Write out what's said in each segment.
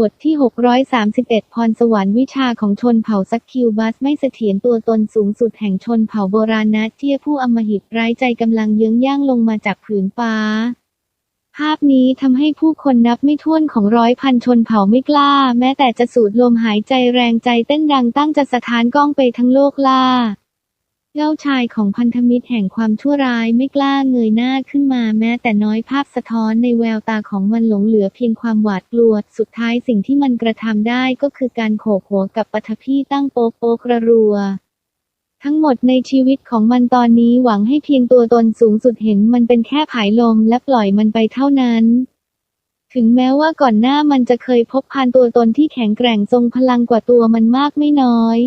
บทที่ 631 พรสวรรค์วิชาของชนเผ่าซักคิวบัสไม่เสถียรตัวตนสูงสุดแห่งชนเผ่าโบราณนะเทียผู้อมหิตร้ายใจกำลังเยื้องย่างลงมาจากผืนฟ้า ภาพนี้ทำให้ผู้คนนับไม่ถ้วนของร้อยพันชนเผ่าไม่กล้า แม้แต่จะสูดลมหายใจแรงใจเต้นดังตั้งจะสถานกล้องไปทั้งโลกล่า เจ้าชายของพันธมิตรแห่งความชั่วร้ายไม่กล้าเงยหน้าขึ้นมาแม้แต่น้อยภาพสะท้อนในแววตาของมันหลงเหลือเพียงความหวาดกลัว สุดท้ายสิ่งที่มันกระทำได้ก็คือการโขกหัวกับปัทภีตั้งโป๊กโป๊กระรัว ทั้งหมดในชีวิตของมันตอนนี้หวังให้เพียงตัวตนสูงสุดเห็นมันเป็นแค่ผายลมและปล่อยมันไปเท่านั้นถึงแม้ว่าก่อนหน้ามันจะเคยพบพานตัวตนที่แข็งแกร่งทรงพลังกว่าตัวมันมากไม่น้อย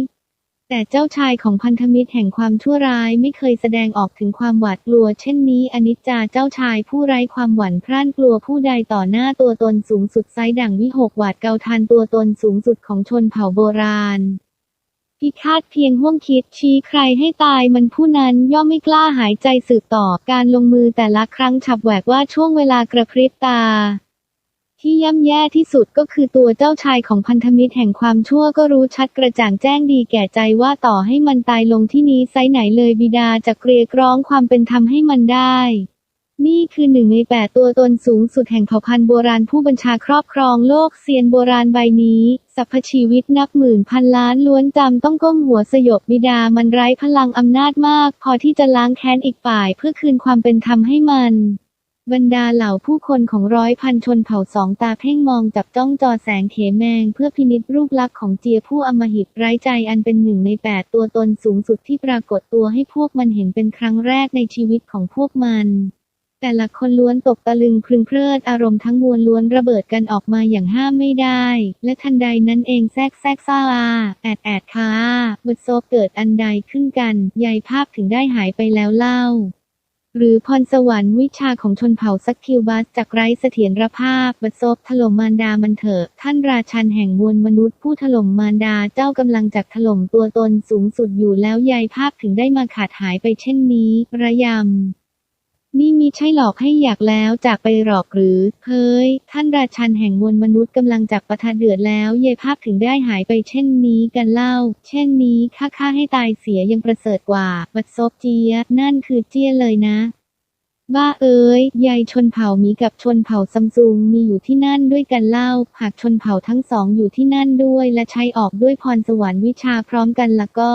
แต่เจ้าชายของพันธมิตรแห่งความชั่วร้ายไม่เคยแสดงออกถึงความหวาดกลัว เช่นนี้อนิจจาเจ้าชายผู้ไร้ความหวั่นพร่านกลัวผู้ใดต่อหน้าตัวตนสูงสุดไซดั่งวิหกหวาดเกาทันตัวตนสูงสุดของชนเผ่าโบราณ พิฆาตเพียงห่วงคิดชี้ใครให้ตายมันผู้นั้นย่อมไม่กล้าหายใจสืบต่อการลงมือแต่ละครั้งฉับแหวกว่าช่วงเวลากระพริบตา ที่ย่ำแย่ที่สุดก็คือตัวเจ้าชายของพันธมิตรแห่งความชั่วก็รู้ชัดกระจ่างแจ้งดีแก่ใจว่าต่อให้มันตายลงที่นี้ไซไหนเลยบิดาจะเกรียกร้องความเป็นธรรมให้มันได้ นี่คือหนึ่งในแปดตัวตนสูงสุดแห่งเผ่าพันธุ์โบราณผู้บัญชาครอบครองโลกเซียนโบราณใบนี้สรรพชีวิตนับหมื่นพันล้านล้วนจำต้องก้มหัวสยบบิดามันไร้พลังอำนาจมาก พอที่จะล้างแค้นอีกฝ่ายเพื่อคืนความเป็นธรรมให้มัน บรรดาเหล่าผู้คนของร้อยพันชนเผ่าสองตาเพ่งมองจับจ้องจอแสงเขแมง เพื่อพินิจรูปลักษณ์ของเจียผู้อมหิตไร้ใจอันเป็นหนึ่งในแปดตัวตนสูงสุดที่ปรากฏตัวให้พวกมันเห็นเป็นครั้งแรกในชีวิตของพวกมันแต่ละคนล้วนตกตะลึงพรึงเพลิดอารมณ์ทั้งมวลล้วนระเบิดกันออกมาอย่างห้ามไม่ได้ และทันใดนั้นเองแทรกแทรกซาอาแอดแอดคาบดโซบเกิดอันใดขึ้นกัน ใยภาพถึงได้หายไปแล้วเล่า หรือพรสวรรค์วิชาของชนเผ่าซักคิวบัสจากไร้เสถียรภาพบัดซบถล่มมารดามันเถอะ ท่านราชันแห่งมวลมนุษย์ผู้ถล่มมารดาเจ้ากำลังจักถล่มตัวตนสูงสุดอยู่แล้วใยภาพถึงได้มาขาดหายไปเช่นนี้ ระยำ นี่มีใช่หลอกให้อยากแล้วจากไปหลอกหรือ เฮ้ย ท่านราชันแห่งมวลมนุษย์กำลังจับประทะเดือดแล้วเยภาพถึงได้หายไปเช่นนี้กันเล่า เช่นนี้ค่าค่าให้ตายเสียยังประเสริฐกว่าบัดซบเจีย นั่นคือเจียเลยนะบ้าเอ้ยยายชนเผ่ามีกับชนเผ่าซัมซุงมีอยู่ที่นั่นด้วยกันเล่า หากชนเผ่าทั้งสองอยู่ที่นั่นด้วยและใช้ออกด้วยพรสวรรค์วิชาพร้อมกันละก็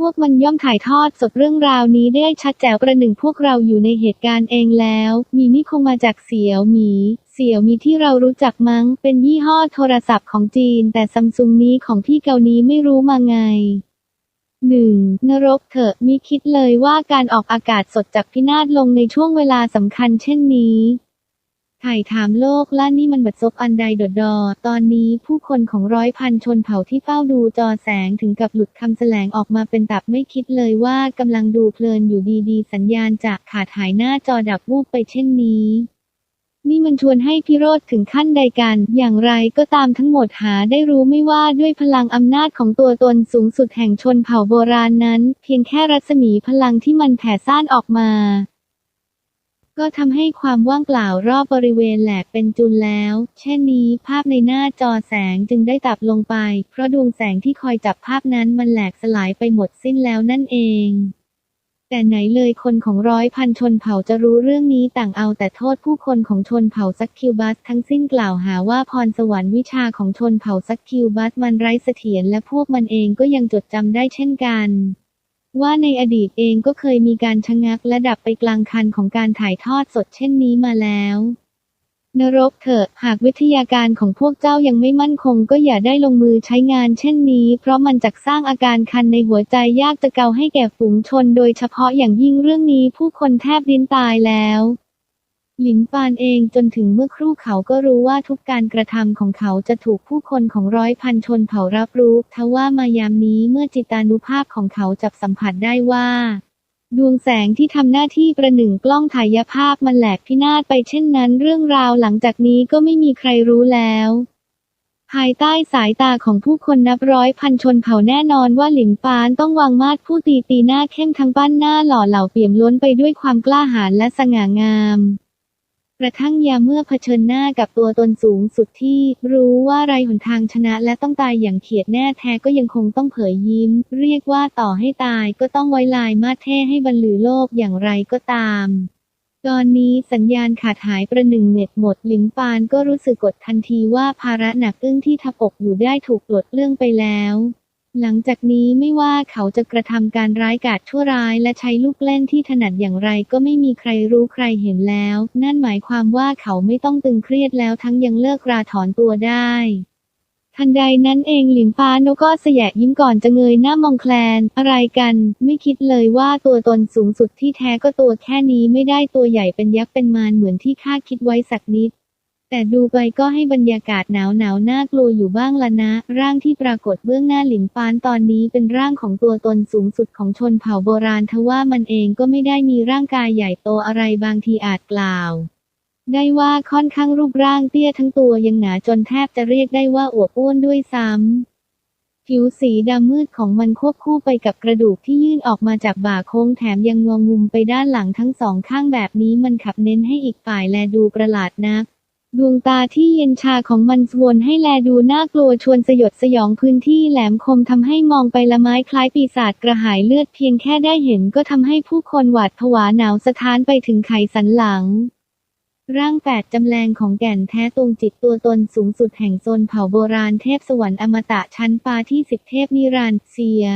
พวกมันย่อมถ่ายทอดสดเรื่องราวนี้ได้ชัดแจ๋วประหนึ่งพวกเราอยู่ในเหตุการณ์เองแล้ว มีนี่คงมาจากเสี่ยวหมี เสี่ยวมีที่เรารู้จักมั้ง เป็นยี่ห้อโทรศัพท์ของจีน แต่ซัมซุงนี้ของพี่เกานี้ไม่รู้มาไงหนึ่งนรกเถอะมิคิดเลยว่าการออกอากาศสดจากพินาศลงในช่วงเวลาสำคัญเช่นนี้ ไถ่ถามโลกล่านี่มันบัดซบอันใดดดดอ ตอนนี้ผู้คนของร้อยพันชนเผ่าที่เฝ้าดูจอแสงถึงกับหลุดคำแสลงออกมาเป็นตับไม่คิดเลยว่ากำลังดูเพลินอยู่ดีๆ สัญญาณจะขาดหายหน้าจอดับวูบไปเช่นนี้นี่มันชวนให้พิโรธถึงขั้นใดกัน อย่างไรก็ตามทั้งหมดหาได้รู้ไม่ว่าด้วยพลังอำนาจของตัวตนสูงสุดแห่งชนเผ่าโบราณนั้น เพียงแค่รัศมีพลังที่มันแผ่ซ่านออกมา ก็ทำให้ความว่างเปล่ารอบบริเวณแหลกเป็นจุนแล้ว เช่นนี้ภาพในหน้าจอแสงจึงได้ตับลงไป เพราะดวงแสงที่คอยจับภาพนั้นมันแหลกสลายไปหมดสิ้นแล้วนั่นเอง แต่ไหนเลยคนของร้อยพันชนเผ่าจะรู้เรื่องนี้ต่างเอาแต่โทษผู้คนของชนเผ่าซักคิวบัสทั้งสิ้นกล่าวหาว่าพรสวรรค์วิชาของชนเผ่าซักคิวบัสมันไร้เสถียรและพวกมันเองก็ยังจดจำได้เช่นกัน ว่าในอดีตเองก็เคยมีการชะงักและดับไปกลางคันของการถ่ายทอดสดเช่นนี้มาแล้ว นรกเถอะหากวิทยาการของพวกเจ้ายังไม่มั่นคงก็อย่าได้ลงมือใช้งานเช่นนี้ เพราะมันจะสร้างอาการคันในหัวใจยากจะเกาให้แก่ฝูงชน โดยเฉพาะอย่างยิ่งเรื่องนี้ผู้คนแทบดิ้นตายแล้ว หลินฟานเองจนถึงเมื่อครู่เขาก็รู้ว่าทุกการกระทำของเขาจะถูกผู้คนของร้อยพันชนเผ่ารับรู้ทว่ามายามนี้เมื่อจิตานุภาพของเขาจับสัมผัสได้ว่า ดวงแสงที่ทำหน้าที่ประหนึ่งกล้องถ่ายภาพมันแหลกพินาศไปเช่นนั้นเรื่องราวหลังจากนี้ก็ไม่มีใครรู้แล้วภายใต้สายตาของผู้คนนับร้อยพันชนเผ่าแน่นอนว่าหลินฟานต้องวางมาดผู้ตีตีหน้าเข้มทั้งบ้านหน้าหล่อเหล่าเปี่ยมล้วนไปด้วยความกล้าหาญและสง่างาม กระทั่งยามเมื่อเผชิญหน้ากับตัวตนสูงสุดที่ รู้ว่าไรหนทางชนะและต้องตายอย่างเขียดแน่แท้ก็ยังคงต้องเผยยิ้ม เรียกว่าต่อให้ตายก็ต้องไว้ลายมาเท่ให้บรรลือโลกอย่างไรก็ตามตอนนี้สัญญาณขาดหายประหนึ่งเน็ตหมด หลินปานก็รู้สึกกดทันทีว่าภาระหนักอึ้งที่ทับอกอยู่ได้ถูกปลดเรื่องไปแล้ว หลังจากนี้ไม่ว่าเขาจะกระทำการร้ายกาจชั่วร้ายและใช้ลูกเล่นที่ถนัดอย่างไรก็ไม่มีใครรู้ใครเห็นแล้ว นั่นหมายความว่าเขาไม่ต้องตึงเครียดแล้วทั้งยังเลิกราถอนตัวได้ ทันใดนั้นเองหลินฟ้าโนก็เสยะยิ้มก่อนจะเงยหน้ามองแคลน อะไรกัน ไม่คิดเลยว่าตัวตนสูงสุดที่แท้ก็ตัวแค่นี้ไม่ได้ตัวใหญ่เป็นยักษ์เป็นมารเหมือนที่ข้าคิดไว้สักนิด แต่ดูไปก็ให้บรรยากาศหนาวหนาวน่ากลัวอยู่บ้างละนะ ร่างที่ปรากฏเบื้องหน้าหลินฟานตอนนี้เป็นร่างของตัวตนสูงสุดของชนเผ่าโบราณทว่ามันเองก็ไม่ได้มีร่างกายใหญ่โตอะไรบางทีอาจกล่าว ได้ว่าค่อนข้างรูปร่างเตี้ยทั้งตัวยังหนาจนแทบจะเรียกได้ว่าอวบอ้วนด้วยซ้ำผิวสีดำมืดของมันควบคู่ไปกับกระดูกที่ยื่นออกมาจากบ่าโค้งแถมยังงอ ngu มไปด้านหลังทั้งสองข้างแบบนี้มันขับเน้นให้อีกฝ่ายแลดูประหลาดนัก ดวงตาที่เย็นชาของมันวนให้แลดูน่ากลัวชวนสยดสยองพื้นที่แหลมคมทำให้มองไปละไม้คล้ายปีศาจกระหายเลือดเพียงแค่ได้เห็นก็ทำให้ผู้คนหวาดผวาหนาวสะท้านไปถึงไขสันหลัง ร่างแปดจำแรงของแก่นแท้ตรงจิตตัวตนสูงสุดแห่งโซนเผ่าโบราณเทพสวรรค์อมตะชั้นปาที่สิบเทพนิรันดร์เซีย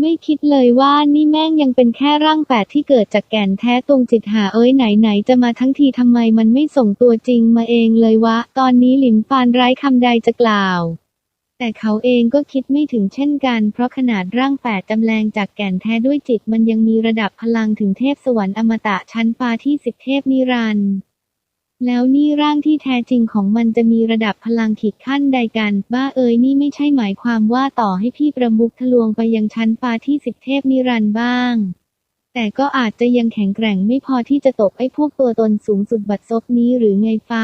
ไม่คิดเลยว่านี่แม่งยังเป็นแค่ร่างแปดที่เกิดจากแก่นแท้ตรงจิตหาเอ้ยไหนไหนจะมาทั้งทีทำไมมันไม่ส่งตัวจริงมาเองเลยวะ ตอนนี้หลินฟานไร้คำใดจะกล่าว แต่เขาเองก็คิดไม่ถึงเช่นกัน เพราะขนาดร่างแปดจำแรงจากแก่นแท้ด้วยจิตมันยังมีระดับพลังถึงเทพสวรรค์อมตะชั้นปาที่สิบเทพนิรันดร์ แล้วนี่ร่างที่แท้จริงของมันจะมีระดับพลังขีดขั้นใดกัน บ้าเอ๋ยนี่ไม่ใช่หมายความว่าต่อให้พี่ประมุขทะลวงไปยังชั้นปาที่สิบเทพนิรันดร์บ้าง แต่ก็อาจจะยังแข็งแกร่งไม่พอที่จะตบไอ้พวกตัวตนสูงสุดบัดซบนี้หรือไงฟ้า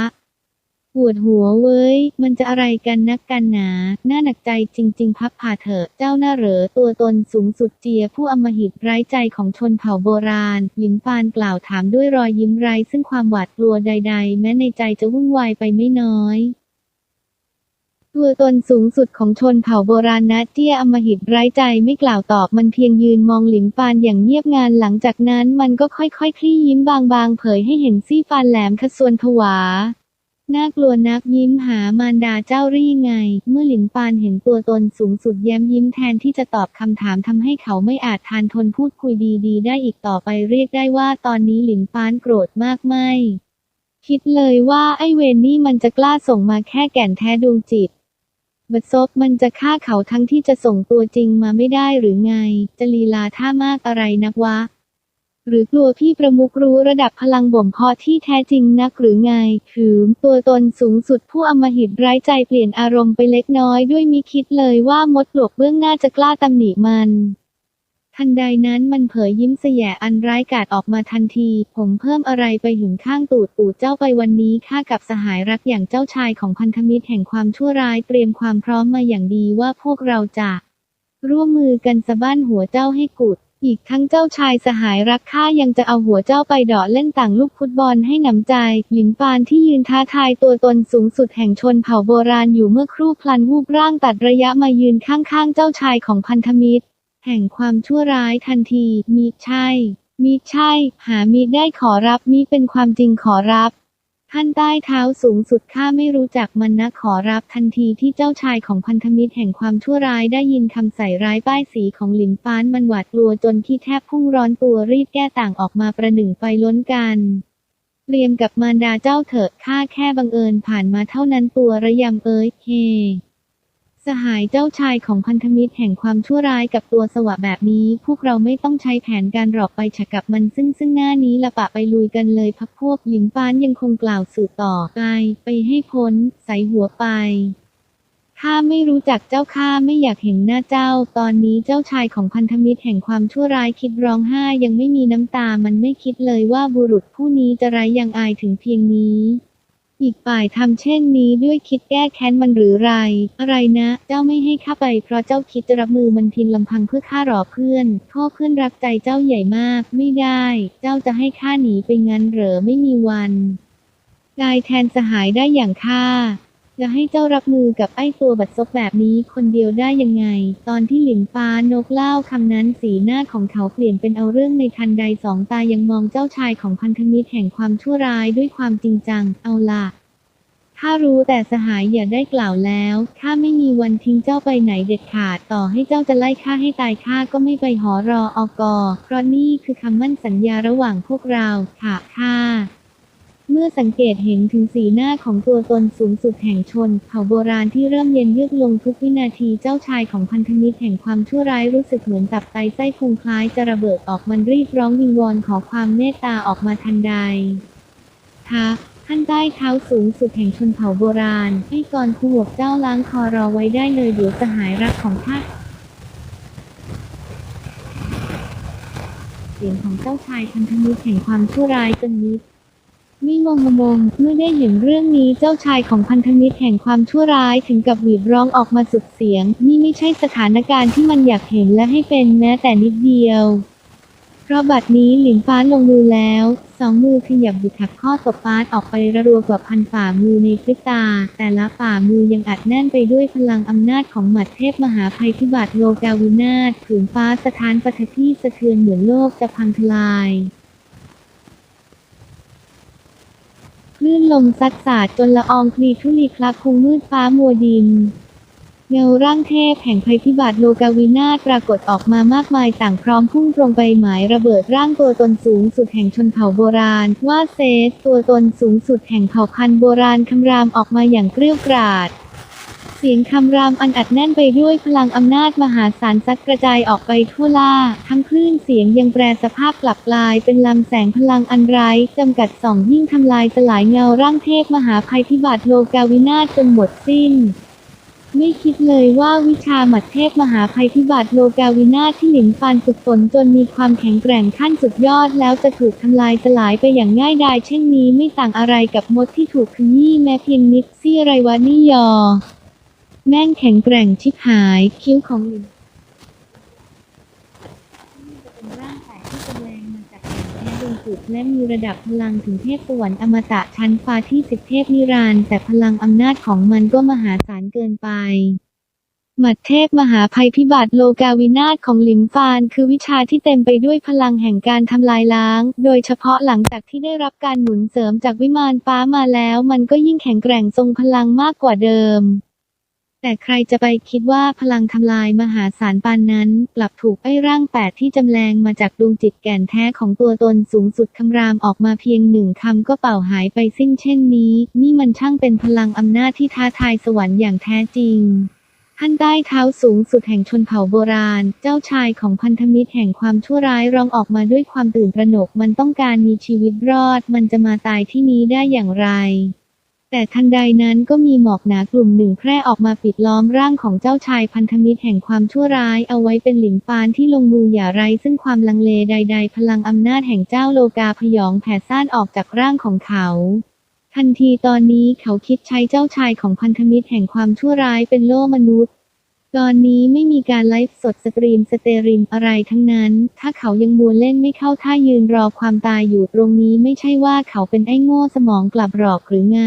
ปวดหัวเว้ย มันจะอะไรกันนักกันหนา น่าหนักใจจริง ๆ พับผ่าเถอะ เจ้าหน้าเหรอ ตัวตนสูงสุดเจีย ผู้อมหิตไร้ใจของชนเผ่าโบราณ หลินฟานกล่าวถามด้วยรอยยิ้มไร้ซึ่งความหวาดกลัวใด ๆ แม้ในใจจะวุ่นวายไปไม่น้อยตัวตนสูงสุดของชนเผ่าโบราณนะเจี้ยอมหิตไร้ใจไม่กล่าวตอบมันเพียงยืนมองหลินฟานอย่างเงียบงานหลังจากนั้นมันก็ค่อยๆคลี่ยิ้มบางๆ เผยให้เห็นซี่ฟันแหลมขสวนผวา น่ากลัวนักยิ้มหามารดาเจ้ารี่ไง เมื่อหลินปานเห็นตัวตนสูงสุดแย้มยิ้มแทนที่จะตอบคำถามทำให้เขาไม่อาจทานทนพูดคุยดีๆ ได้อีกต่อไปเรียกได้ว่าตอนนี้หลินปานโกรธมากไม่คิดเลยว่าไอ้เวนนี่มันจะกล้าส่งมาแค่แก่นแท้ดวงจิตบัดซบมันจะฆ่าเขาทั้งที่จะส่งตัวจริงมาไม่ได้หรือไง จะลีลาท่ามากอะไรนักวะ หรือกลัวพี่ประมุขรู้ระดับพลังบ่มเพาะที่แท้จริงนักหรือไงคือตัวตนสูงสุดผู้อมหิตไร้ใจเปลี่ยนอารมณ์ไปเล็กน้อยด้วยมิคิดเลยว่ามดปลวกเบื้องหน้าจะกล้าตำหนิมันทันใดนั้นมันเผยยิ้มแสยอันร้ายกาจออกมาทันที ผมเพิ่มอะไรไปหึงข้างตูดปู่เจ้าไปวันนี้ข้ากับสหายรักอย่างเจ้าชายของพันธมิตรแห่งความชั่วร้ายเตรียมความพร้อมมาอย่างดีว่าพวกเราจะ ร่วมมือกันสะบ้านหัวเจ้าให้กุด อีกทั้งเจ้าชายสหายรักข้ายังจะเอาหัวเจ้าไปเดาะเล่นต่างลูกฟุตบอลให้หนำใจ หลินปานที่ยืนท้าทายตัวตนสูงสุดแห่งชนเผ่าโบราณอยู่เมื่อครู่พลันวูบร่างตัดระยะมายืนข้างๆ เจ้าชายของพันธมิตร แห่งความชั่วร้ายทันทีมิใช่มิใช่ หามิได้ขอรับมิเป็นความจริงขอรับ ท่านใต้เท้าสูงสุดข้าไม่รู้จักมันนะขอรับทันทีที่เจ้าชายของพันธมิตรแห่งความชั่วร้ายได้ยินคำใส่ร้ายป้ายสีของหลินฟ้านมันหวาดกลัวจนที่แทบพุ่งร้อนตัวรีบแก้ต่างออกมาประหนึ่งไฟล้นกันเตรียมกับมารดาเจ้าเถอะข้าแค่บังเอิญผ่านมาเท่านั้นตัวระยำเอ้ยเฮ สหายเจ้าชายของพันธมิตรแห่งความชั่วร้ายกับตัวสวะแบบนี้ พวกเราไม่ต้องใช้แผนการหลอกไปฉกับมันซึ่งซึ่งหน้านี้ละปะไปลุยกันเลยพักพวกหลินฟ้านยังคงกล่าวสืบต่อไปไปให้พ้น ใส่หัวไปข้าไม่รู้จักเจ้าข้าไม่อยากเห็นหน้าเจ้า ตอนนี้เจ้าชายของพันธมิตรแห่งความชั่วร้ายคิดร้องไห้ยังไม่มีน้ำตามันไม่คิดเลยว่าบุรุษผู้นี้จะไร้ยังอายถึงเพียงนี้ อีกฝ่ายทำเช่นนี้ด้วยคิดแก้แค้นมันหรือไร อะไรนะ เจ้าไม่ให้ข้าไปเพราะเจ้าคิดจะรับมือมันทินลำพังเพื่อข้าหรอเพื่อนพ่อเพื่อนรักใจเจ้าใหญ่มาก ไม่ได้ เจ้าจะให้ข้าหนีไปงั้นเหรอไม่มีวันกายแทนสหายได้อย่างข้า จะให้เจ้ารับมือกับไอ้ตัวบัดซบแบบนี้คนเดียวได้ยังไง ตอนที่หลินฟ้านกเล่าคำนั้นสีหน้าของเขาเปลี่ยนเป็นเอาเรื่องในทันใดสองตายังมองเจ้าชายของพันธมิตรแห่งความชั่วร้ายด้วยความจริงจัง เอาล่ะข้ารู้แต่สหายอย่าได้กล่าวแล้วข้าไม่มีวันทิ้งเจ้าไปไหนเด็ดขาดต่อให้เจ้าจะไล่ข้าให้ตายข้าก็ไม่ไปหอรออกอเพราะนี่คือคำมั่นสัญญาระหว่างพวกเราค่ะข้า เมื่อสังเกตเห็นถึงสีหน้าของตัวตนสูงสุดแห่งชน เผ่าโบราณที่เริ่มเย็นเยือกลงทุกวินาทีเจ้าชายของพันธมิตรแห่งความชั่วร้ายรู้สึกเหมือนตับไตไส้พุงคล้ายจะระเบิดออกมันรีบร้องวิงวอนขอความเมตตาออกมาทันใดทักท่านใต้เท้าสูงสุดแห่งชนเผ่าโบราณ ให้กรคู่หวกเจ้าล้างคอรอไว้ได้เลยเดี๋ยวสหายรักของข้าเสียงของเจ้าชายพันธมิตรแห่งความชั่วร้ายจนมิด มิงงมงเมื่อได้เห็นเรื่องนี้เจ้าชายของพันธมิตรแห่งความชั่วร้ายถึงกับหวีดร้องออกมาสุดเสียง นี่ไม่ใช่สถานการณ์ที่มันอยากเห็นและให้เป็นแม้แต่นิดเดียว เพราะบัดนี้หลินฟ้าลงมือแล้ว สองมือขยับบิดหักข้อศพฟาดออกไประรัวกว่าพันฝ่ามือในพริบตา แต่ละฝ่ามือยังอัดแน่นไปด้วยพลังอำนาจของหมัดเทพมหาภัยพิบัติโลกาวินาศผืนฟ้าสถานปฐพีสะเทือนเหมือนโลกจะพังทลาย คลื่นลมซัดสาดจนละอองคลีทุลีคลักคงมืดฟ้ามัวดิน เงาร่างเทพแห่งภัยพิบัติโลกาวินาปรากฏออกมามากมายต่างพร้อมพุ่งตรงไปหมายระเบิดร่างตัวตนสูงสุดแห่งชนเผ่าโบราณ ว่าเซสตัวตนสูงสุดแห่งเผ่าพันธุ์โบราณคำรามออกมาอย่างเกรี้ยวกราด เสียงคำรามอันอัดแน่นไปด้วยพลังอำนาจมหาศาลซัดกระจายออกไปทั่วล่า ทั้งคลื่นเสียงยังแปรสภาพกลับกลายเป็นลำแสงพลังอันไร้จำกัดส่องยิ่งทำลายสลายเงาร่างเทพมหาภัยพิบัติโลกาวินาศจนหมดสิ้นไม่คิดเลยว่าวิชาหมัดเทพมหาภัยพิบัติโลกาวินาศที่หลินฟานฝึกฝนจนมีความแข็งแกร่งขั้นสุดยอดแล้วจะถูกทำลายสลายไปอย่างง่ายดายเช่นนี้ไม่ต่างอะไรกับมดที่ถูกขยี้แม้เพียงนิดซี่ไรวะนี่ยอ แม่งแข็งแกร่งชิบหาย คิ้วของหลินนี่จะเป็นร่างแตกที่จำแรงมาจากแก่นแท้ดวงจุดและมีระดับพลังถึงเทพสวรรค์อมตะชั้นฟ้าที่สิบเทพนิรันดร์แต่พลังอำนาจของมันก็มหาศาลเกินไปหมัดเทพมหาภัยพิบัติโลกาวินาศของหลิมฟาน คือวิชาที่เต็มไปด้วยพลังแห่งการทำลายล้าง โดยเฉพาะหลังจากที่ได้รับการหนุนเสริมจากวิมานฟ้ามาแล้ว มันก็ยิ่งแข็งแกร่งทรงพลังมากกว่าเดิม แต่ใครจะไปคิดว่าพลังทำลายมหาศาลปานนั้นกลับถูกไอ้ร่างแปดที่จำแรงมาจากดวงจิตแก่นแท้ของตัวตนสูงสุดคำรามออกมาเพียงหนึ่งคำก็เป่าหายไปสิ้นเช่นนี้ นี่มันช่างเป็นพลังอำนาจที่ท้าทายสวรรค์อย่างแท้จริงท่านใต้เท้าสูงสุดแห่งชนเผ่าโบราณ เจ้าชายของพันธมิตรแห่งความชั่วร้ายร้องออกมาด้วยความตื่นตระหนก มันต้องการมีชีวิตรอด มันจะมาตายที่นี้ได้อย่างไร แต่ทันใดนั้นก็มีหมอกหนากลุ่มหนึ่งแพร่ออกมาปิดล้อมร่างของเจ้าชายพันธมิตรแห่งความชั่วร้ายเอาไว้เป็นหลิงฟานที่ลงมืออย่าไรซึ่งความลังเลใด ๆ พลังอำนาจแห่งเจ้าโลกาพยองแผ่ซ่านออกจากร่างของเขา ทันทีตอนนี้เขาคิดใช้เจ้าชายของพันธมิตรแห่งความชั่วร้ายเป็นโล่มนุษย์ ตอนนี้ไม่มีการไลฟ์สดสตรีมสเตรีมอะไรทั้งนั้น ถ้าเขายังมัวเล่นไม่เข้าท่ายืนรอความตายอยู่ตรงนี้ไม่ใช่ว่าเขาเป็นไอ้โง่สมองกลับหรอกหรือไง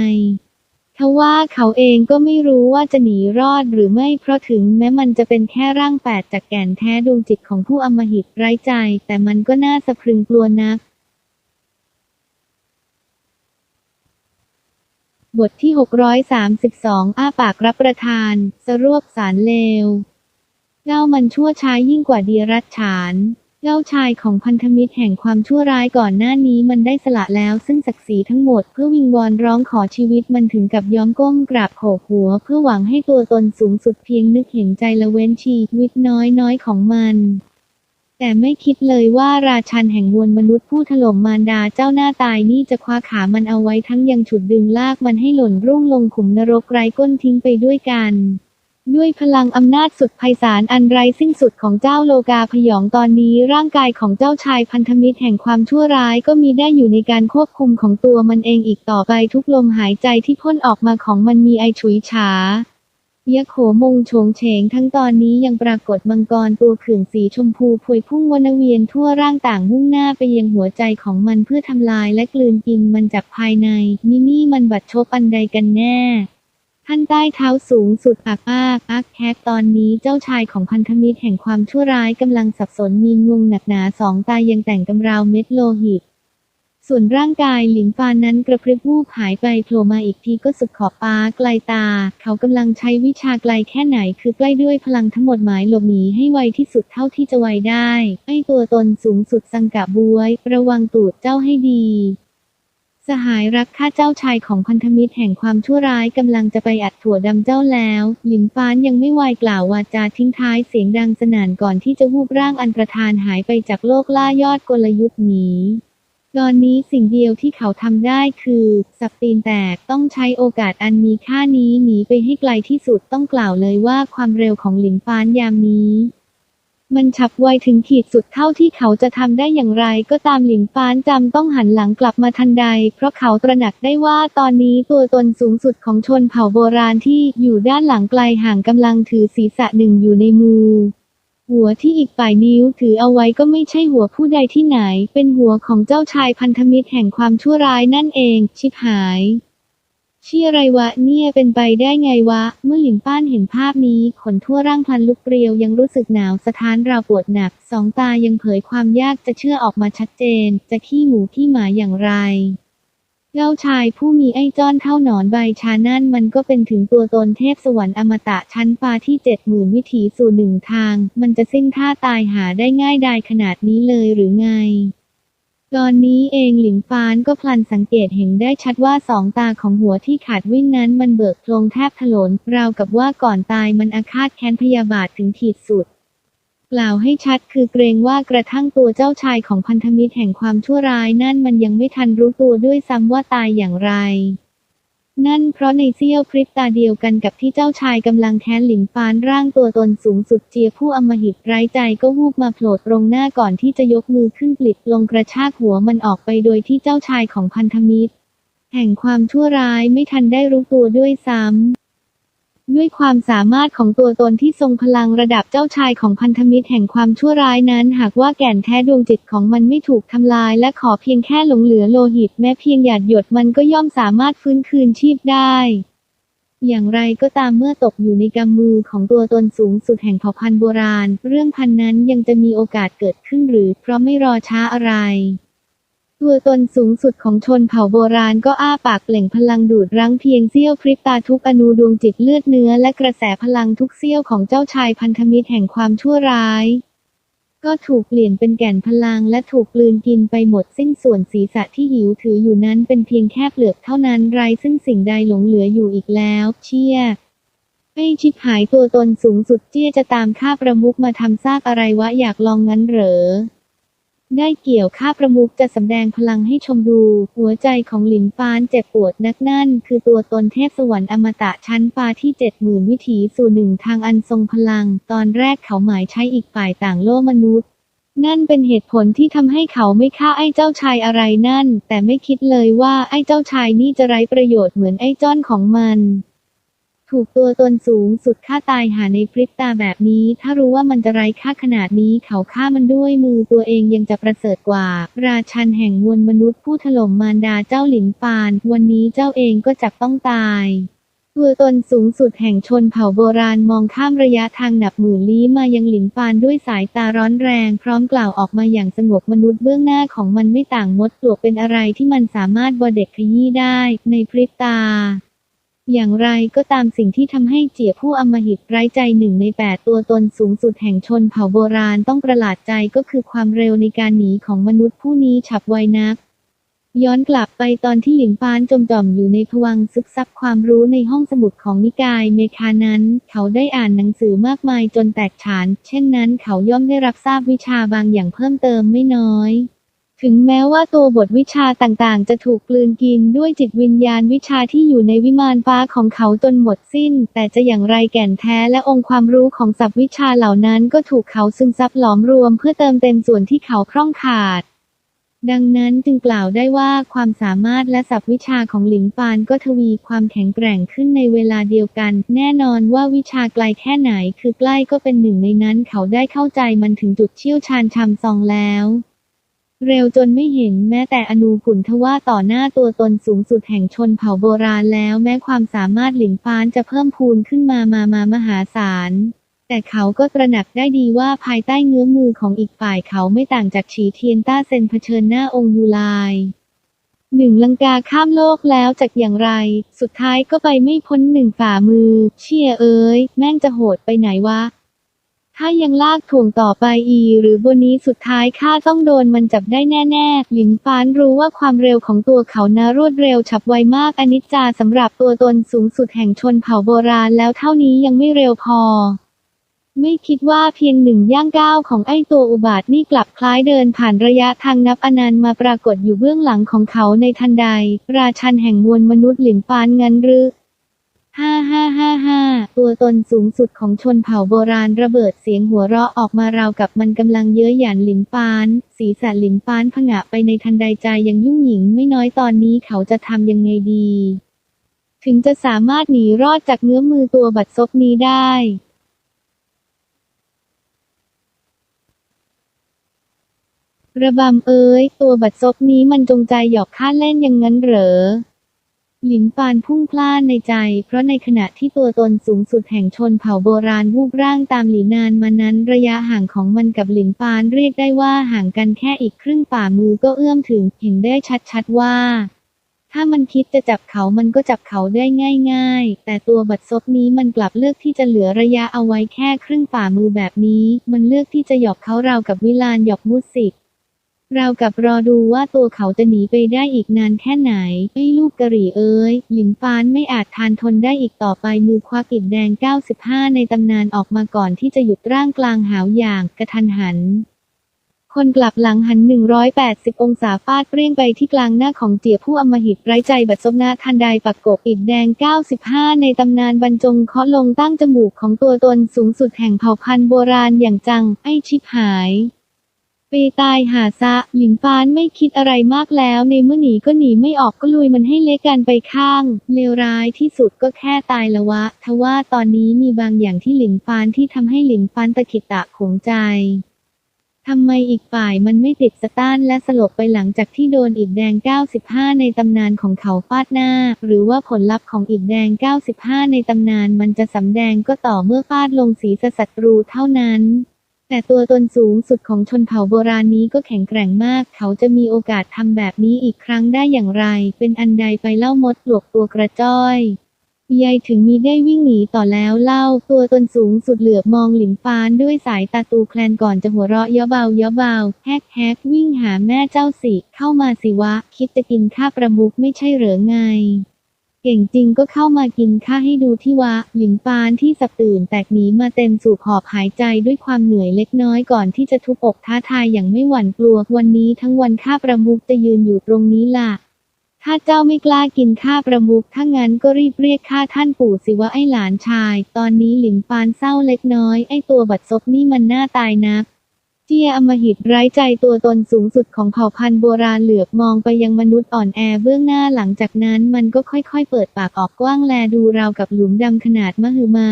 ทว่าเขาเองก็ไม่รู้ว่าจะหนีรอดหรือไม่เพราะถึงแม้มันจะเป็นแค่ร่างแปดจากแก่นแท้ดวงจิตของผู้อมหิตไร้ใจ แต่มันก็น่าสะพรึงกลัวนัก บทที่ 632 อ้าปากรับประทาน สรวบสารเลวเจ้ามันชั่วช้ายยิ่งกว่าเดียรัจฉานเจ้าชายของพันธมิตรแห่งความชั่วร้ายก่อนหน้านี้มันได้สละแล้วซึ่งศักดิ์ศรีทั้งหมดเพื่อวิงวอนร้องขอชีวิตมันถึงกับย้อมก้มกราบโขกหัว เพื่อหวังให้ตัวตนสูงสุดเพียงนึกเห็นใจละเว้นชีวิตน้อยน้อยๆของมัน แต่ไม่คิดเลยว่าราชันแห่งมวลมนุษย์ผู้ถล่มมารดาเจ้าหน้าตายนี่จะคว้าขามันเอาไว้ทั้งยังฉุดดึงลากมันให้หล่นร่วงลงขุมนรกไร้ก้นทิ้งไปด้วยกัน ด้วยพลังอำนาจสุดไพศาลอันไร้สิ้นสุดของเจ้าโลกาพยองตอนนี้ร่างกายของเจ้าชายพันธมิตรแห่งความชั่วร้ายก็มีได้อยู่ในการควบคุมของตัวมันเองอีกต่อไปทุกลมหายใจที่พ่นออกมาของมันมีไอฉุยฉา ยะโขมงโฉงเฉงทั้งตอนนี้ยังปรากฏมังกรตัวขื่นสีชมพูพวยพุ่งวนเวียนทั่วร่างต่างมุ่งหน้าไปยังหัวใจของมันเพื่อทำลายและกลืนกินมันจากภายใน มินี่มันบัดชบอันใดกันแน่ท่านใต้เท้าสูงสุดอักอากอักแคกตอนนี้เจ้าชายของพันธมิตรแห่งความชั่วร้ายกำลังสับสนมีงงหนักหนาสองตายังแต่งกำราวเม็ดโลหิต ส่วนร่างกายหลิงฟานนั้นกระพริบวูบหายไปโผล่มาอีกทีก็สุดขอบฟ้าไกลตา เขากำลังใช้วิชาไกลแค่ไหน คือใกล้ด้วยพลังทั้งหมดหมายหลบหนีให้ไวที่สุดเท่าที่จะไวได้ ไอ้ตัวตนสูงสุดสังกะบวย ระวังตูดเจ้าให้ดีสหายรักข้าเจ้าชายของพันธมิตรแห่งความชั่วร้ายกำลังจะไปอัดถั่วดำเจ้าแล้ว หลินฟ้านยังไม่วายกล่าววาจาทิ้งท้ายเสียงดังสนั่นก่อนที่จะวูบร่างอันประธานหายไปจากโลกล่ายอดกลยุทธ์หนี ตอนนี้สิ่งเดียวที่เขาทำได้คือ สับตีนแตกต้องใช้โอกาสอันมีค่านี้หนีไปให้ไกลที่สุดต้องกล่าวเลยว่าความเร็วของหลินฟ้านยามนี้ มันฉับไวถึงขีดสุดเท่าที่เขาจะทำได้อย่างไรก็ตามหลินฟ้านจำต้องหันหลังกลับมาทันใด เพราะเขาตระหนักได้ว่าตอนนี้ตัวตนสูงสุดของชนเผ่าโบราณที่อยู่ด้านหลังไกลห่างกำลังถือศีรษะหนึ่งอยู่ในมือ หัวที่อีกฝ่ายนิ้วถือเอาไว้ก็ไม่ใช่หัวผู้ใดที่ไหน เป็นหัวของเจ้าชายพันธมิตรแห่งความชั่วร้ายนั่นเอง ชิบหายเชี่ยอะไรวะเนี่ยเป็นไปได้ไงวะ เมื่อหลินป้านเห็นภาพนี้ ขนทั่วร่างพลันลุกเปรียวยังรู้สึกหนาวสะท้านราวปวดหนัก สองตายังเผยความยากจะเชื่อออกมาชัดเจน จะขี้หมูขี้หมาอย่างไร เจ้าชายผู้มีไอ้จ้อนเท่าหนอนใบชานั่นมันก็เป็นถึงตัวตนเทพสวรรค์อมตะชั้นฟ้าที่เจ็ดหมื่นวิถีสู่หนึ่งทาง มันจะสิ้นท่าตายหาได้ง่ายดายขนาดนี้เลยหรือไง ตอนนี้เองหลิงฟานก็พลันสังเกตเห็นได้ชัดว่าสองตาของหัวที่ขาดวิ่งนั้นมันเบิกโพลงแทบถลนราวกับว่าก่อนตายมันอาฆาตแค้นพยาบาทถึงขีดสุด กล่าวให้ชัดคือเกรงว่ากระทั่งตัวเจ้าชายของพันธมิตรแห่งความชั่วร้ายนั่นมันยังไม่ทันรู้ตัวด้วยซ้ำว่าตายอย่างไร นั่นเพราะในเสี้ยวพริบตาเดียวกันกับที่เจ้าชายกำลังแค้นหลินฟานร่างตัวตนสูงสุดเจียผู้อมหิตไร้ใจก็วูบมาโผล่ตรงหน้าก่อนที่จะยกมือขึ้นปลิดลงกระชากหัวมันออกไปโดยที่เจ้าชายของพันธมิตร แห่งความชั่วร้ายไม่ทันได้รู้ตัวด้วยซ้ำ ด้วยความสามารถของตัวตนที่ทรงพลังระดับเจ้าชายของพันธมิตรแห่งความชั่วร้ายนั้น หากว่าแก่นแท้ดวงจิตของมันไม่ถูกทำลายและขอเพียงแค่หลงเหลือโลหิต แม้เพียงหยาดหยดมันก็ย่อมสามารถฟื้นคืนชีพได้ อย่างไรก็ตามเมื่อตกอยู่ในกำมือของตัวตนสูงสุดแห่งเผ่าพันธุ์โบราณ เรื่องพันนั้นยังจะมีโอกาสเกิดขึ้นหรือ เพราะไม่รอช้าอะไร ตัวตนสูงสุดของชนเผ่าโบราณก็อ้าปากเปล่งพลังดูดรั้งเพียงเสี้ยวพริบตาทุกอนูดวงจิตเลือดเนื้อและกระแสพลังทุกเสี้ยวของเจ้าชายพันธมิตรแห่งความชั่วร้าย ก็ถูกเปลี่ยนเป็นแก่นพลังและถูกกลืนกินไปหมดสิ้นส่วนศีรษะที่หิวถืออยู่นั้นเป็นเพียงแค่เปลือกเท่านั้นไรซึ่งสิ่งใดหลงเหลืออยู่อีกแล้ว เชี่ยไอ้ชิบหายตัวตนสูงสุดเจี้ยจะตามข้าประมุกมาทำซากอะไรวะอยากลองงั้นเหรอ ได้เกี่ยวข้าประมุกจะสำแดงพลังให้ชมดู หัวใจของหลินฟานเจ็บปวดนักนั่น คือตัวตนเทพสวรรค์อมตะชั้นฟ้าที่เจ็ดหมื่นวิถีสู่หนึ่งทางอันทรงพลัง ตอนแรกเขาหมายใช้อีกฝ่ายต่างโลกมนุษย์ นั่นเป็นเหตุผลที่ทำให้เขาไม่ฆ่าไอ้เจ้าชายอะไรนั่น แต่ไม่คิดเลยว่าไอ้เจ้าชายนี่จะไร้ประโยชน์เหมือนไอ้จ้อนของมัน ถูกตัวตนสูงสุดฆ่าตายหาในพริบตาแบบนี้ ถ้ารู้ว่ามันจะไร้ค่าขนาดนี้เขาฆ่ามันด้วยมือตัวเองยังจะประเสริฐกว่า ราชันแห่งมวลมนุษย์ผู้ถล่มมารดาเจ้าหลินฟาน วันนี้เจ้าเองก็จักต้องตายตัวตนสูงสุดแห่งชนเผ่าโบราณมองข้ามระยะทางหนับหมื่นลี้มายังหลินฟานด้วยสายตาร้อนแรง พร้อมกล่าวออกมาอย่างสงบมนุษย์เบื้องหน้าของมันไม่ต่างมดปลวกเป็นอะไรที่มันสามารถบเด็กขยี้ได้ ในพริบตา อย่างไรก็ตามสิ่งที่ทำให้เจียผู้อมหิตไร้ใจหนึ่งในแปดตัวตนสูงสุดแห่งชนเผ่าโบราณต้องประหลาดใจก็คือความเร็วในการหนีของมนุษย์ผู้นี้ฉับไวนัก ย้อนกลับไปตอนที่หลิงฟานจมจอมอยู่ในภวังซึกซับความรู้ในห้องสมุดของนิกายเมคานั้น เขาได้อ่านหนังสือมากมายจนแตกฉาน เช่นนั้นเขาย่อมได้รับทราบวิชาบางอย่างเพิ่มเติมไม่น้อย ถึงแม้ว่าตัวบทวิชาต่างๆ จะถูกกลืนกินด้วยจิตวิญญาณวิชาที่อยู่ในวิมานฟ้าของเขาจนหมดสิ้น แต่จะอย่างไรแก่นแท้และองค์ความรู้ของศัพท์วิชาเหล่านั้นก็ถูกเขาซึมซับหลอมรวมเพื่อเติมเต็มส่วนที่เขาพร่องขาด ดังนั้นจึงกล่าวได้ว่าความสามารถและศัพท์วิชาของหลินปานก็ทวีความแข็งแกร่งขึ้นในเวลาเดียวกัน แน่นอนว่าวิชาไกลแค่ไหน คือใกล้ก็เป็นหนึ่งในนั้น เขาได้เข้าใจมันถึงจุดเชี่ยวชาญชำซองแล้ว เร็วจนไม่เห็นแม้แต่อนูกุนทว่าต่อหน้าตัวตนสูงสุดแห่งชนเผ่าโบราณแล้วแม้ความสามารถหลินฟานจะเพิ่มพูนขึ้นมามามามหาศาล แต่เขาก็ตระหนักได้ดีว่าภายใต้เงื้อมือของอีกฝ่ายเขาไม่ต่างจากฉีเทียนต้าเซนเผชิญหน้าองค์ยูไลหนึ่งลังกาข้ามโลกแล้วจากอย่างไร สุดท้ายก็ไปไม่พ้นหนึ่งฝ่ามือ เชี่ยเอ้ย แม่งจะโหดไปไหนวะ ถ้ายังลากถ่วงต่อไปอีหรือบนนี้สุดท้ายข้าต้องโดนมันจับได้แน่ๆ หลินฟานรู้ว่าความเร็วของตัวเขานะรวดเร็วฉับไวมากอนิจจาสำหรับตัวตนสูงสุดแห่งชนเผ่าโบราณแล้วเท่านี้ยังไม่เร็วพอ ไม่คิดว่าเพียงหนึ่งย่างก้าวของไอ้ตัวอุบาทนี่กลับคล้ายเดินผ่านระยะทางนับอนันต์มาปรากฏอยู่เบื้องหลังของเขาในทันใด ราชันแห่งมวลมนุษย์หลินฟานงั้นหรือ ห้าห้าห้าห้าตัวตนสูงสุดของชนเผ่าโบราณระเบิดเสียงหัวเราะออกมาราวกับมันกำลังเย้ยหยันหลินปาน ศีรษะหลินปานผงะไปในทันใดใจยังยุ่งหญิงไม่น้อยตอนนี้เขาจะทำยังไงดี ถึงจะสามารถหนีรอดจากเงื้อมือตัวบัดซบนี้ได้ระบำเอ้ย ตัวบัดซบนี้มันจงใจหยอกข้าเล่นอยังงั้นเหรอ หลินปานพุ่งพล่านในใจ เพราะในขณะที่ตัวตนสูงสุดแห่งชนเผ่าโบราณวูบร่างตามหลีนานมานั้นระยะห่างของมันกับหลินปานเรียกได้ว่าห่างกันแค่อีกครึ่งฝ่ามือก็เอื้อมถึง เห็นได้ชัดๆว่า ถ้ามันคิดจะจับเขามันก็จับเขาได้ง่าย ๆ แต่ตัวบัดซบนี้มันกลับเลือกที่จะเหลือระยะเอาไว้แค่ครึ่งฝ่ามือแบบนี้ มันเลือกที่จะหยอกเขาราวกับวิลานหยอกมุสิก เรากับรอดูว่าตัวเขาจะหนีไปได้อีกนานแค่ไหน ไอ้ลูกกะหรี่เอ้ย หลินฟานไม่อาจทานทนได้อีกต่อไปมือควักอิฐแดง 95 ในตำนานออกมาก่อนที่จะหยุดร่างกลางหาวอย่างกระทันหัน คนกลับหลังหัน 180 องศาฟาดเปรี้ยงไปที่กลางหน้าของเจียผู้อมหิตไร้ใจบัดซบหน้าทันใดปักกบอิฐแดง 95 ในตำนานบรรจงเคาะลงตั้งจมูกของตัวตนสูงสุดแห่งเผ่าพันธุ์โบราณอย่างจัง ไอ้ชิบหาย ไปตายหาซะ หลินฟานไม่คิดอะไรมากแล้ว ในเมื่อหนีก็หนีไม่ออกก็ลุยมันให้เละกันไปข้าง เลวร้ายที่สุดก็แค่ตายละวะ ทว่าตอนนี้มีบางอย่างที่หลินฟานที่ทำให้หลินฟานตะขิดตะขงใจทำไมอีกฝ่ายมันไม่ติดสต้านและสลบไปหลังจากที่โดนอิฐแดง 95 ในตำนานของเขาฟาดหน้า หรือว่าผลลัพธ์ของอิฐแดง 95 ในตำนานมันจะสำแดงก็ต่อเมื่อฟาดลงศีรษะศัตรูเท่านั้น แต่ตัวตนสูงสุดของชนเผ่าโบราณนี้ก็แข็งแกร่งมาก เขาจะมีโอกาสทำแบบนี้อีกครั้งได้อย่างไร เป็นอันใดไปเล่ามดปลวกตัวกระจ้อยยายถึงมีได้วิ่งหนีต่อแล้วเล่า ตัวตนสูงสุดเหลือบมองหลินฟานด้วยสายตาตูแคลนก่อนจะหัวเราะเยาะเบาเยาะเบาแฮกแฮกวิ่งหาแม่เจ้าสิ เข้ามาสิวะ คิดจะกินข้าประมุกไม่ใช่เหรอไง เก่งจริงก็เข้ามากินข้าให้ดูที่วะ หลินฟานที่สับตื่นแตกหนีมาเต็มสูบหอบหายใจด้วยความเหนื่อยเล็กน้อยก่อนที่จะทุบอกท้าทายอย่างไม่หวั่นกลัว วันนี้ทั้งวันข้าประมุกจะยืนอยู่ตรงนี้ล่ะ ถ้าเจ้าไม่กล้ากินข้าประมุกถ้างั้นก็รีบเรียกข้าท่านปู่สิว่าไอ้หลานชาย ตอนนี้หลินฟานเศร้าเล็กน้อยไอ้ตัวบัดซบนี่มันน่าตายนัก เจียอมหิตไร้ใจตัวตนสูงสุดของเผ่าพันธุ์โบราณเหลือบมองไปยังมนุษย์อ่อนแอเบื้องหน้าหลังจากนั้นมันก็ค่อยๆเปิดปากออกกว้างแลดูราวกับหลุมดำขนาดมหึมา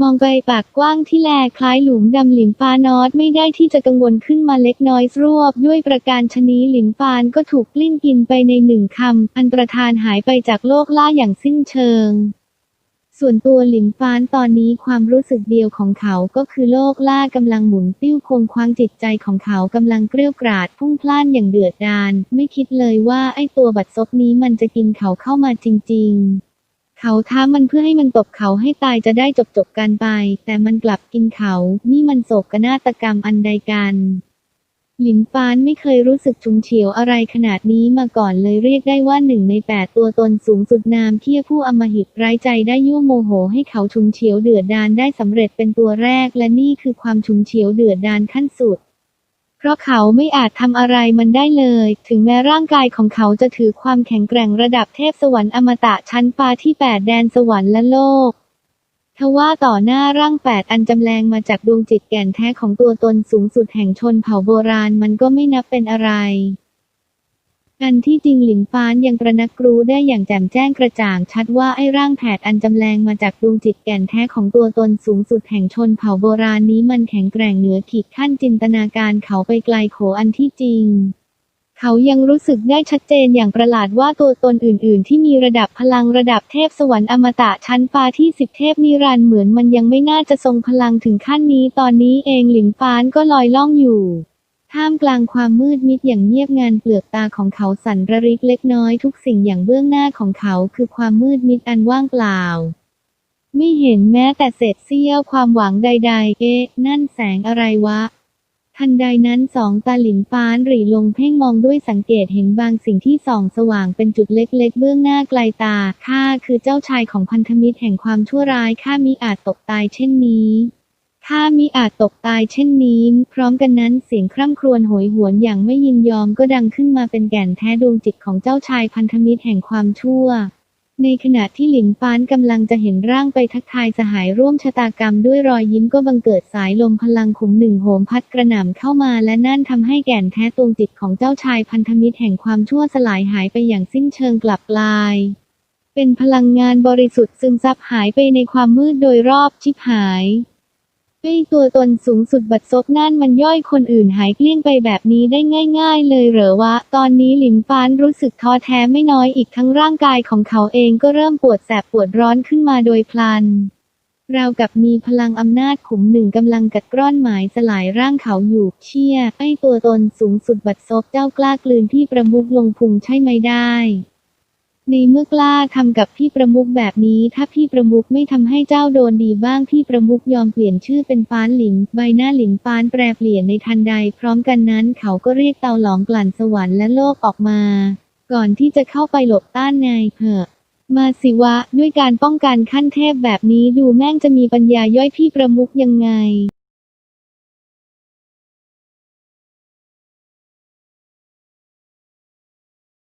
มองไปปากกว้างที่แลคล้ายหลุมดำหลินฟานอดไม่ได้ที่จะกังวลขึ้นมาเล็กน้อยรวบ ด้วยประการชนีหลินฟานก็ถูกกลิ้นกินไปในหนึ่งคำอันประธานหายไปจากโลกล่าอย่างสิ้นเชิง ส่วนตัวหลินฟานตอนนี้ความรู้สึกเดียวของเขาก็คือโลกล่ากำลังหมุนติ้วคงคว้างจิตใจของเขากำลังเกลี้ยกราดพุ่งพล่านอย่างเดือดดาลไม่คิดเลยว่าไอ้ตัวบัดซบนี้มันจะกินเขาเข้ามาจริง ๆเขาท้ามันเพื่อให้มันตบเขาให้ตายจะได้จบจบกันไป แต่มันกลับกินเขา นี่มันโศกนาฏกรรมอันใดกัน หลินฟานไม่เคยรู้สึกฉุนเฉียวอะไรขนาดนี้มาก่อนเลยเรียกได้ว่าหนึ่งในแปดตัวตนสูงสุดนามเที่ยผู้อมหิตไร้ใจได้ยั่วโมโหให้เขาฉุนเฉียวเดือดดานได้สำเร็จเป็นตัวแรกและนี่คือความฉุนเฉียวเดือดดานขั้นสุด เพราะเขาไม่อาจทำอะไรมันได้เลย ถึงแม้ร่างกายของเขาจะถือความแข็งแกร่งระดับเทพสวรรค์อมตะชั้นฟ้าที่แปดแดนสวรรค์และโลก ทว่าต่อหน้าร่างแปดอันจำแรงมาจากดวงจิตแก่นแท้ของตัวตนสูงสุดแห่งชนเผ่าโบราณมันก็ไม่นับเป็นอะไรอันที่จริงหลินฟ้านยังตระนักรู้ได้อย่างแจ่มแจ้งกระจ่างชัดว่าไอ้ร่างแผดอันจำแรงมาจากดวงจิตแก่นแท้ของตัวตนสูงสุดแห่งชนเผ่าโบราณนี้มันแข็งแกร่งเหนือขีดขั้นจินตนาการเขาไปไกลโขอันที่จริง เขายังรู้สึกได้ชัดเจนอย่างประหลาดว่าตัวตนอื่น ๆ ที่มีระดับพลังระดับเทพสวรรค์อมตะชั้นฟ้าที่สิบเทพนิรันดร์เหมือนมันยังไม่น่าจะทรงพลังถึงขั้นนี้ ตอนนี้เองหลินฟ้านก็ลอยล่องอยู่ท่ามกลางความมืดมิดอย่างเงียบงานเปลือกตาของเขาสั่นระริกเล็กน้อยทุกสิ่งอย่างเบื้องหน้าของเขาคือความมืดมิดอันว่างเปล่า ไม่เห็นแม้แต่เศษเสี้ยวความหวังใด ๆ เอ๊ะ นั่นแสงอะไรวะ ทันใดนั้นสองตาหลินฟ้านหรี่ลงเพ่งมองด้วยสังเกตเห็นบางสิ่งที่ส่องสว่างเป็นจุดเล็กๆ เบื้องหน้าไกลตา ข้าคือเจ้าชายของพันธมิตรแห่งความชั่วร้ายข้ามิอาจตกตายเช่นนี้ข้ามิอาจตกตายเช่นนี้ พร้อมกันนั้นเสียงคร่ำครวญโหยหวนอย่างไม่ยินยอมก็ดังขึ้นมาเป็นแก่นแท้ดวงจิตของเจ้าชายพันธมิตรแห่งความชั่ว ในขณะที่หลิงฟานกำลังจะเห็นร่างไปทักทายสหายร่วมชะตากรรมด้วยรอยยิ้มก็บังเกิดสายลมพลังขุมหนึ่งโหมพัดกระหน่ำเข้ามาและนั่นทำให้แก่นแท้ตวงจิตของเจ้าชายพันธมิตรแห่งความชั่วสลายหายไปอย่างสิ้นเชิงกลับกลาย เป็นพลังงานบริสุทธิ์ซึมซับหายไปในความมืดโดยรอบชิบหาย ไอ้ตัวตนสูงสุดบัดซบนั่นมันย่อยคนอื่นหายเกลี้ยงไปแบบนี้ได้ง่าย ๆ เลยเหรอวะ ตอนนี้หลินฟานรู้สึกท้อแท้ไม่น้อยอีกทั้งร่างกายของเขาเองก็เริ่มปวดแสบปวดร้อนขึ้นมาโดยพลันเรากับมีพลังอำนาจขุมหนึ่งกำลังกัดกร่อนหมายสลายร่างเขาอยู่ เชี่ยไอ้ตัวตนสูงสุดบัดซบเจ้ากล้ากลืนพี่ประมุกลงพุงใช่ไหมได้ ในเมื่อกล้าทำกับพี่ประมุกแบบนี้ถ้าพี่ประมุกไม่ทำให้เจ้าโดนดีบ้างพี่ประมุกยอมเปลี่ยนชื่อเป็นฟ้านหลินใบหน้าหลินฟ้านแปรเปลี่ยนในทันใด พร้อมกันนั้นเขาก็เรียกเตาหลอมกลั่นสวรรค์และโลกออกมา ก่อนที่จะเข้าไปหลบต้านไงเหอะมาสิวะ ด้วยการป้องกันขั้นเทพแบบนี้ดูแม่งจะมีปัญญาย่อยพี่ประมุกยังไง